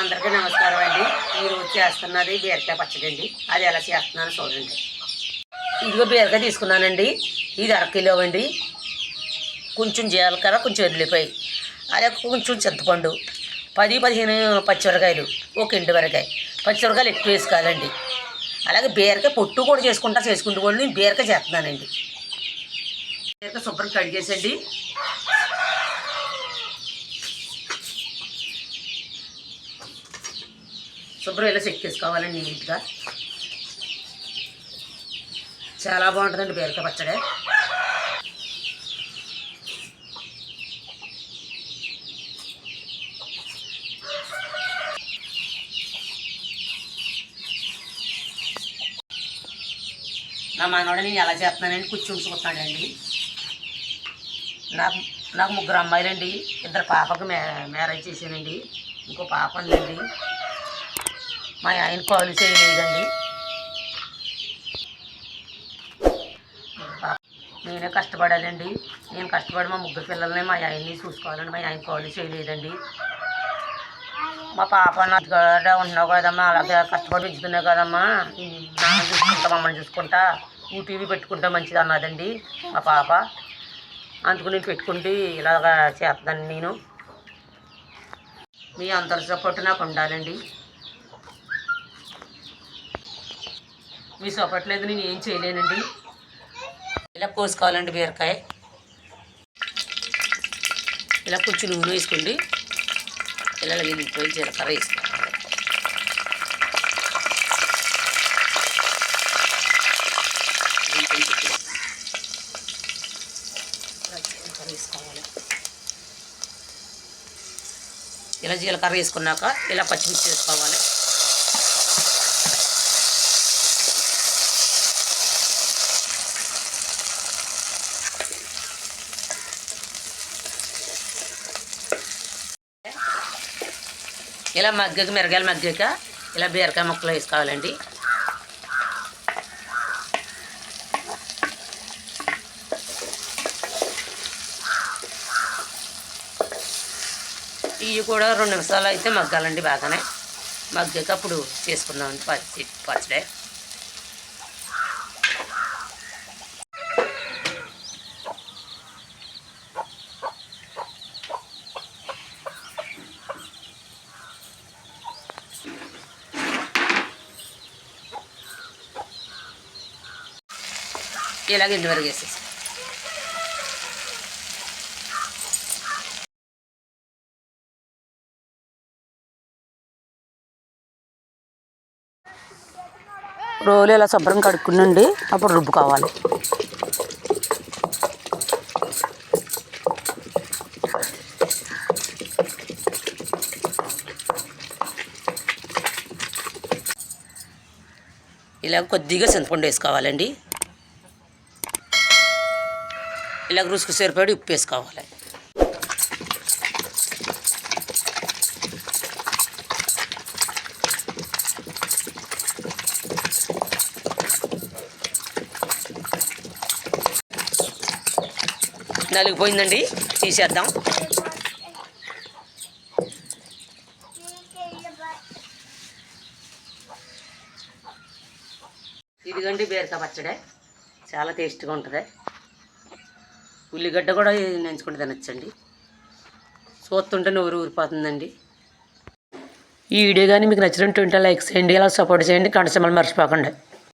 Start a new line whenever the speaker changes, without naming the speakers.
అందరికీ నమస్కారం అండి. ఈరోజు చేస్తున్నది బీరకాయ పచ్చడి అండి అది ఎలా చేస్తున్నానో చూడండి. ఇదిగో బీరకాయ తీసుకున్నానండి. ఇది అర కిలో అండి. కొంచెం జీలకర్ర కొంచెం ఎల్లిపాయ. అదే కొంచెం చింతపండు. పది పదిహేను పచ్చిమిరకాయలు ఒక ఎండు మిరకాయ పచ్చిమిరకాయలు ఎక్కువ వేసుకోవాలండి. అలాగే బీరకాయ పొట్టు కూడా చేసుకుంటా చేసుకుంటూ కూడా నేను బీరకాయ చేస్తున్నానండి. బీరకాయ శుభ్రం కడిగేసండి. శుభ్రం ఇలా చెక్కేసుకోవాలండి నీట్గా. చాలా బాగుంటుందండి బీరకాయ పచ్చడి. నా మనవాడు నేను ఎలా చేస్తున్నానండి కూర్చుని చూస్తున్నాడండి. నాకు నాకు ముగ్గురు అమ్మాయిలండి. ఇద్దరు పాపకు మే మ్యారేజ్ చేశానండి. ఇంకో పాప ఉందండి. మా ఆయన కాలు చేయలేదండి. నేనే కష్టపడాలండి. నేను కష్టపడి మా ముగ్గురు పిల్లల్ని మా ఆయన్ని చూసుకోవాలండి మా ఆయన కాలు చేయలేదండి. మా పాప నా కూడా ఉన్నావు కదమ్మా అలాగే కష్టపడి పెంచుతున్నావు కదమ్మా. నాన్న చూసుకుంటా మమ్మల్ని చూసుకుంటా. నువ్వు టీవీ పెట్టుకుంటా మంచిది అన్నదండి మా పాప. అందుకు నేను పెట్టుకుంటే ఇలాగా చేస్తాను నేను. మీ అందరి సపోర్ట్ నాకు ఉండాలండి. మీ సపోర్ట్ నేను ఏం చేయలేనండి. ఇలా కోసుకోవాలండి బీరకాయ. ఇలా కొంచెం నూనె వేసుకోండి. ఇలా వెళ్ళిపోయి జీలకర్ర వేసుకోవాలి జీలకర్ర వేసుకోవాలి. ఇలా జీలకర్ర వేసుకున్నాక ఇలా పచ్చిమిర్చి వేసుకోవాలి. ఇలా మగ్గక మిరగాయలు మగ్గాక ఇలా బీరకాయ ముక్కలు వేసుకోవాలండి. ఇవి కూడా రెండు నిమిషాలు అయితే మగ్గాలండి బాగానే. మగ్గాక అప్పుడు చేసుకుందామండి పచ్చి పచ్చడి. ఇలాగ ఎన్ని వరకు వేసేసి. రోలు ఇలా శుభ్రం కడుక్కునండి అప్పుడు రుబ్బుకోవాలి ఇలా కొద్దిగా చింతపండు వేసుకోవాలండి. ఇలా రుసుకు సరిపడి ఉప్పు వేసుకోవాలి. నలిగిపోయిందండి తీసేద్దాం. ఇదిగండి బీరకాయ పచ్చడి. చాలా టేస్ట్గా ఉంటుంది. ఉల్లిగడ్డ కూడా నంచుకుంటే తినచ్చండి. చూస్తుంటే నోరు ఊరిపోతుందండి. ఈ వీడియో కానీ మీకు నచ్చినట్టుంటే లైక్ చేయండి అలా సపోర్ట్ చేయండి కంటసమ్మలు మర్చిపోకండి.